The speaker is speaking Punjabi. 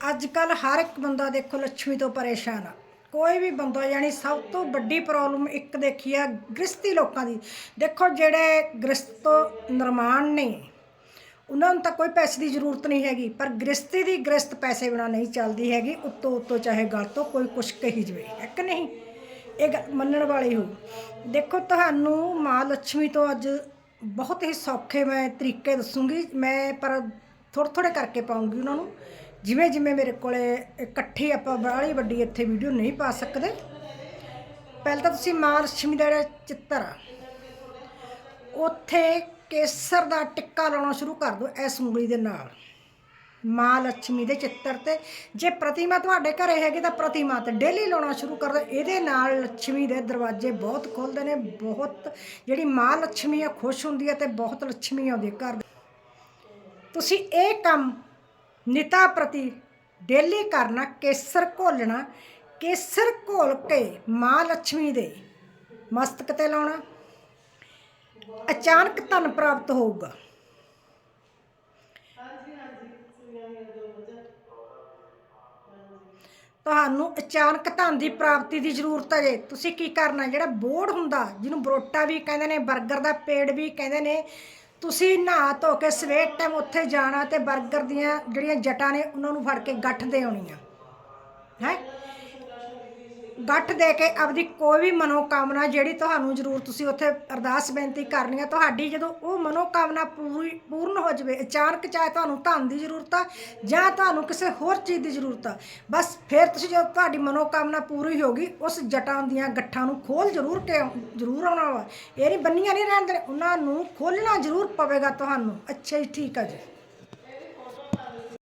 ਅੱਜ ਕੱਲ ਹਰ ਇੱਕ ਬੰਦਾ ਦੇਖੋ ਲੱਛਮੀ ਤੋਂ ਪਰੇਸ਼ਾਨ ਆ। ਕੋਈ ਵੀ ਬੰਦਾ, ਯਾਨੀ ਸਭ ਤੋਂ ਵੱਡੀ ਪ੍ਰੋਬਲਮ ਇੱਕ ਦੇਖੀ ਆ ਗ੍ਰਸਤੀ ਲੋਕਾਂ ਦੀ। ਦੇਖੋ ਜਿਹੜੇ ਗ੍ਰਸਤ ਨਿਰਮਾਣ ਨੇ, ਉਹਨਾਂ ਨੂੰ ਤਾਂ ਕੋਈ ਪੈਸੇ ਦੀ ਜ਼ਰੂਰਤ ਨਹੀਂ ਹੈਗੀ, ਪਰ ਗ੍ਰਸਤੀ ਦੀ ਗ੍ਰਸਤ ਪੈਸੇ ਬਿਨਾ ਨਹੀਂ ਚੱਲਦੀ ਹੈਗੀ, ਉੱਤੋਂ ਉੱਤੋਂ ਚਾਹੇ ਗੱਲ ਤੋਂ ਕੋਈ ਕੁਛ ਕਹੀ ਜਵੇ, ਹੈ ਕਿ ਨਹੀਂ? ਇਹ ਗੱਲ ਮੰਨਣ ਵਾਲੀ ਹੋ ਦੇਖੋ ਤੁਹਾਨੂੰ ਮਾਂ ਲక్ష్ਮੀ ਤੋਂ ਅੱਜ ਬਹੁਤ ਹੀ ਸੌਖੇ ਮੈਂ ਤਰੀਕੇ ਦੱਸੂਗੀ, ਮੈਂ ਪਰ ਥੋੜ੍ਹੇ ਥੋੜ੍ਹੇ ਕਰਕੇ ਪਾਉਂਗੀ ਉਹਨਾਂ ਨੂੰ। ਜਿਵੇਂ ਜਿਵੇਂ ਮੇਰੇ ਕੋਲੇ ਇਕੱਠੇ ਆਪਾਂ ਬੜੀ ਵੱਡੀ ਇੱਥੇ ਵੀਡੀਓ ਨਹੀਂ ਪਾ ਸਕਦੇ, ਪਹਿਲਾਂ ਤਾਂ ਤੁਸੀਂ ਮਾਂ ਲక్ష్ਮੀ ਦਾ ਜਿਹੜਾ ਚਿੱਤਰ ਆ, ਉੱਥੇ ਕੇਸਰ ਦਾ ਟਿੱਕਾ ਲਾਉਣਾ ਸ਼ੁਰੂ ਕਰ ਦਿਓ ਇਸ ਉਂਗਲੀ ਦੇ ਨਾਲ। ਮਾਂ ਲక్ష్ਮੀ ਦੇ ਚਿੱਤਰ ਤੇ ਜੇ ਪ੍ਰਤੀਮਾ ਤੁਹਾਡੇ ਘਰੇ ਹੈਗੀ ਤਾਂ ਪ੍ਰਤੀਮਾ ਤੇ ਡੇਲੀ ਲਾਉਣਾ ਸ਼ੁਰੂ ਕਰ ਦਿਓ। ਇਹਦੇ ਨਾਲ ਲక్ష్ਮੀ ਦੇ ਦਰਵਾਜ਼ੇ ਬਹੁਤ ਖੁੱਲਦੇ ਨੇ, ਬਹੁਤ ਜਿਹੜੀ ਮਾਂ ਲక్ష్ਮੀ ਆ ਖੁਸ਼ ਹੁੰਦੀ ਹੈ ਤੇ ਬਹੁਤ ਲక్ష్ਮੀ ਆਉਂਦੀ ਘਰ ਤੁਸੀਂ ਇਹ ਕੰਮ ਨਿਤਾ ਪ੍ਰਤੀ ਡੇਲੀ ਕਰਨਾ ਕੇਸਰ ਘੋਲਣਾ, ਕੇਸਰ ਘੋਲ ਕੇ ਮਾਂ ਲక్ష్ਮੀ ਦੇ ਮਸਤਕ ਤੇ ਲਾਉਣਾ। ਅਚਾਨਕ ਧਨ ਪ੍ਰਾਪਤ ਹੋਊਗਾ। ਤੁਹਾਨੂੰ ਅਚਾਨਕ ਧਨ ਦੀ ਪ੍ਰਾਪਤੀ ਦੀ ਜ਼ਰੂਰਤ ਹੈ ਤੁਸੀਂ ਕੀ ਕਰਨਾ? ਜਿਹੜਾ ਬੋਰਡ ਹੁੰਦਾ, ਜਿਹਨੂੰ ਬਰੋਟਾ ਵੀ ਕਹਿੰਦੇ ਨੇ 버ਗਰ ਦਾ ਪੇੜ ਵੀ ਕਹਿੰਦੇ ਨੇ ਤੁਸੀਂ ਨਹਾ ਧੋ ਕੇ ਸਵੇਰ ਟਾਈਮ ਉੱਥੇ ਜਾਣਾ ਤੇ 버ਗਰ ਦੀਆਂ ਜਿਹੜੀਆਂ ਜਟਾਂ ਨੇ, ਉਹਨਾਂ ਨੂੰ ਫੜ ਕੇ ਗੱਠ ਦੇ ਆਉਣੀਆਂ। ਹੈ? ਗੱਠ ਦੇ ਕੇ ਆਪਦੀ ਕੋਈ ਵੀ ਮਨੋਕਾਮਨਾ ਜਿਹੜੀ ਤੁਹਾਨੂੰ ਜ਼ਰੂਰ ਤੁਸੀਂ ਉੱਥੇ ਅਰਦਾਸ ਬੇਨਤੀ ਕਰਨੀ ਹੈ ਤੁਹਾਡੀ ਜਦੋਂ ਉਹ ਮਨੋਕਾਮਨਾ ਪੂਰੀ, ਪੂਰਨ ਹੋ ਜਾਵੇ, ਅਚਾਨਕ ਚਾਹੇ ਤੁਹਾਨੂੰ ਧਨ ਦੀ ਜ਼ਰੂਰਤ ਆ ਜਾਂ ਤੁਹਾਨੂੰ ਕਿਸੇ ਹੋਰ ਚੀਜ਼ ਦੀ ਜ਼ਰੂਰਤ ਆ, ਬਸ ਫਿਰ ਤੁਸੀਂ ਜਦੋਂ ਤੁਹਾਡੀ ਮਨੋਕਾਮਨਾ ਪੂਰੀ ਹੋ ਗਈ, ਉਸ ਜਟਾਂ ਦੀਆਂ ਗੱਠਾਂ ਨੂੰ ਖੋਲ ਜ਼ਰੂਰ ਕੇ ਜ਼ਰੂਰ ਆਉਣਾ ਵਾ। ਇਹ ਨਹੀਂ ਬੰਨੀਆਂ ਨਹੀਂ ਰਹਿਣ ਦੇਣੇ ਉਹਨਾਂ ਨੂੰ ਖੋਲਣਾ ਜ਼ਰੂਰ ਪਵੇਗਾ ਤੁਹਾਨੂੰ। ਅੱਛਾ ਜੀ, ਠੀਕ ਆ ਜੀ।